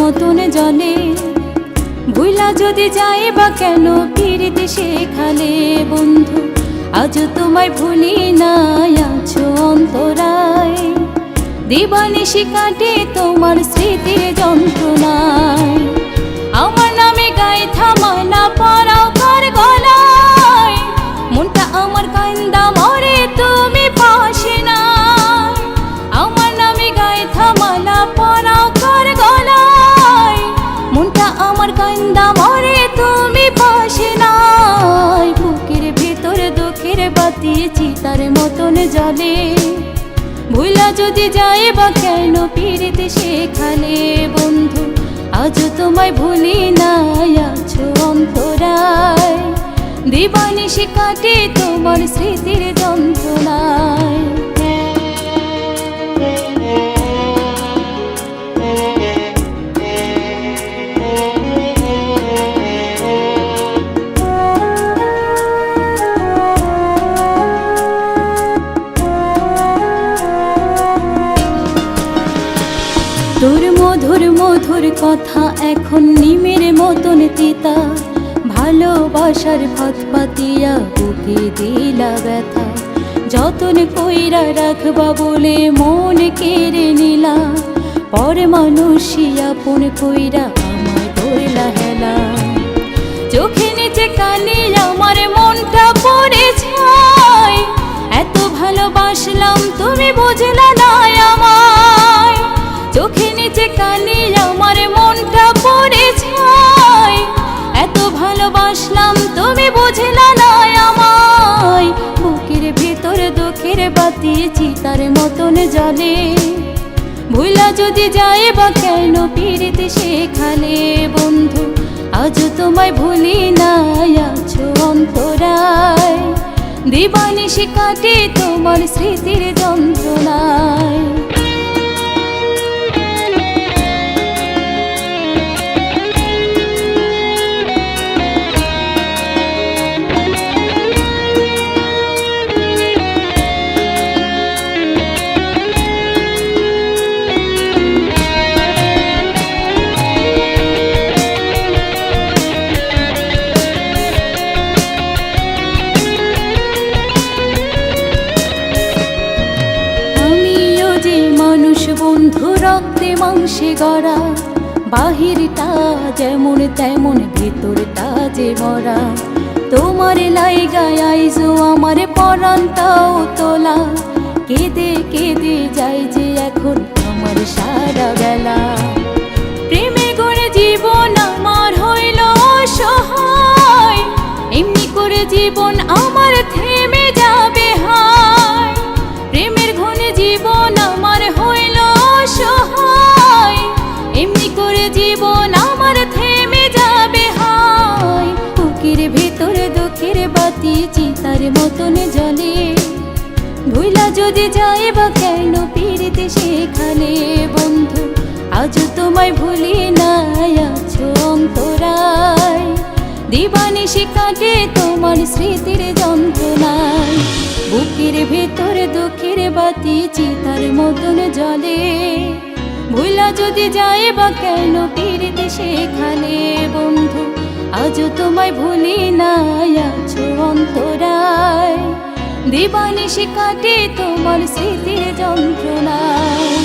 মতন জলে। ভুলা যদি যায় বা কেন ফিরিতে সেখানে বন্ধু, আজ তোমায় ভুলি নাই আছো অন্তরায়। দিবানিশি কাটে তোমার স্মৃতির যন্ত্রণায়। আমার নামে গায়ে থামায় না পরাও কার গলায়। মনটা আমার জলে ভুলা যদি যায় বা কেন পিড়িতে সেখানে বন্ধু আজ তোমায় ভুলি নাই আছো অন্তরায়। দিবানি কাটে তোমার স্মৃতির যন্ত্রণায়। মধুর মধুর কথা এখন নিমের মতন তিতা। ভালোবাসার ভাত পাতিয়া বুকে দিলা ব্যথা। যতন কইরা রাখবা বলে মন কেড়ে নিলা। পর মানুষই আপন কইরা আমার ধরলা হেলা। চোখে নিচে কানে আমার মনটা পড়ে এত ভালোবাসলাম, তুমি বুঝলা না ভালোবাসলাম, তুমি বুঝলা না আমায়। বুকের ভেতর দুঃখের বাতি চিতার মতন জলে ভুলা যদি যায় বা কেন ফিরিতে সেখানে, বন্ধু আজ তোমায় ভুলি নাই, আছো অন্তরায়। দিবানিশি কাটে তোমার স্মৃতির যন্ত্রণায়। মানুষ বন্ধু রক্তে মাংসে গড়া। বাহিরটা যেমন তেমন, ভেতরটা যে মরা তোমার লাইগায় আইজো আমার পরান্তাও তোলা। কেঁদে কেঁদে যাই যে এখন আমার সারা বেলা। প্রেমে গড়ে জীবন আমার হইল সহায় এমনি করে জীবন আমার জীবন আমার থেমে যাবে হায়। বুকের ভেতরে দুঃখের বাতি চিতার মতন জলে ভুলা যদি যায় বা কেন ফিরিতে সেখানে বন্ধু আজ তোমায় ভুলি নাই, আছো অন্তরায়। দিবানিশি কাটে তোমার স্মৃতির যন্ত্রণায়। বুকের ভেতর দুঃখের বাতি চিতার মতন জলে ভুলা যদি যায় বা কেন ফিরিতে সেখানে, বন্ধু? আজ তোমায় ভুলি নাই, আছো অন্তরায়। দিবানিশি কাটে তোমার স্মৃতির যন্ত্রণায়।